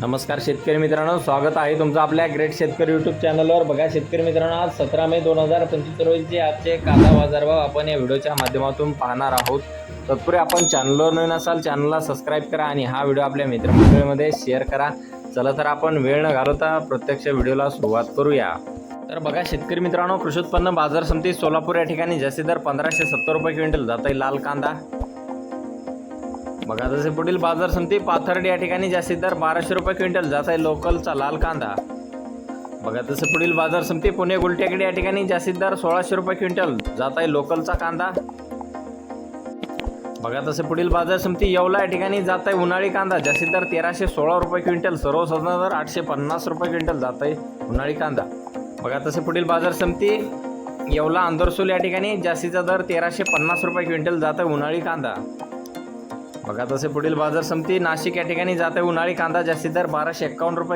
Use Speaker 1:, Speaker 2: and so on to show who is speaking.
Speaker 1: नमस्कार शेतकरी मित्रांनो स्वागत आहे तुमचं आपल्या ग्रेट शेतकरी यूट्यूब चॅनलवर बघा शेतकरी मित्रांनो आज सतरा मे दोन हजार पंचवीस रोजीचे आजचे कांदा बाजारभाव आपण या व्हिडिओच्या माध्यमातून पाहणार आहोत. तत्पूर्वी आपण चॅनलवर नवीन असाल चॅनलला सबस्क्राईब करा आणि हा व्हिडिओ आपल्या मित्रमंडळीमध्ये शेअर करा. चला तर आपण वेळ न घालवता प्रत्यक्ष व्हिडिओला सुरुवात करूया. तर बघा शेतकरी मित्रांनो कृषी उत्पन्न बाजार समिती सोलापूर या ठिकाणी जास्तीत दर पंधराशे सत्तर रुपये क्विंटल जात आहे लाल कांदा. बघा जसे पुढील बाजार समिती पाथर्डी या ठिकाणी जास्तीत दर बाराशे रुपये क्विंटल जात आहे लोकलचा लाल कांदा. बघा तसे पुढील बाजार समिती पुणे गुलटेकडे या ठिकाणी जास्तीत दर सोळाशे रुपये क्विंटल जात आहे लोकलचा कांदा. बघा तसे पुढील बाजार समिती येवला या ठिकाणी जात आहे उन्हाळी कांदा. जास्तीत दर तेराशे सोळा रुपये क्विंटल सर्वसाधारण दर आठशे पन्नास रुपये क्विंटल जात आहे उन्हाळी कांदा. बघा तसे पुढील बाजार समिती येवला आंदोरसूल या ठिकाणी जास्तीचा दर तेराशे पन्नास रुपये क्विंटल जात आहे उन्हाळी कांदा. बघा तसे पुढील बाजार समिती नाशिक या ठिकाणी जाते. उन्हाळी कांदा जास्तीत दर बाराशे एक्कावन्न रुपये